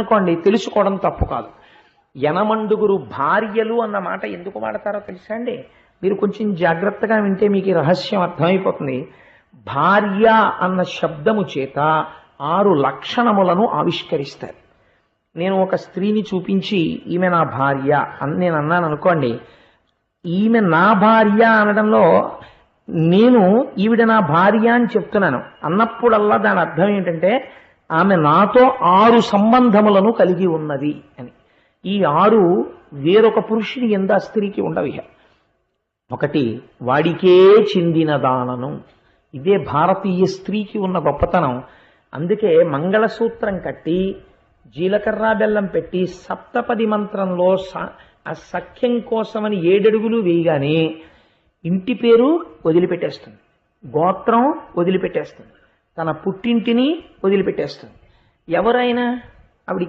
అనుకోండి తెలుసుకోవడం తప్పు కాదు. యనమండుగురు భార్యలు అన్న మాట ఎందుకు వాడతారో తెలుసా అండి? మీరు కొంచెం జాగ్రత్తగా వింటే మీకు రహస్యం అర్థమైపోతుంది. భార్య అన్న శబ్దము చేత ఆరు లక్షణములను ఆవిష్కరిస్తారు. నేను ఒక స్త్రీని చూపించి ఈమె నా భార్య అని నేను అన్నాను అనుకోండి ఈమె నా భార్య అనడంలో నేను ఈవిడ నా భార్య అని చెప్తున్నాను. అన్నప్పుడల్లా దాని అర్థం ఏంటంటే ఆమె నాతో ఆరు సంబంధములను కలిగి ఉన్నది అని. ఈ ఆరు వేరొక పురుషుని ఎందా స్త్రీకి ఉండవిహ ఒకటి వాడికే చెందిన దానను. ఇదే భారతీయ స్త్రీకి ఉన్న గొప్పతనం. అందుకే మంగళసూత్రం కట్టి జీలకర్ర బెల్లం పెట్టి సప్తపది మంత్రంలో స- ఆ సఖ్యం కోసమని ఏడడుగులు వేయగానే ఇంటి పేరు వదిలిపెట్టేస్తుంది. గోత్రం వదిలిపెట్టేస్తుంది. తన పుట్టింటిని వదిలిపెట్టేస్తుంది. ఎవరైనా ఆవిడికి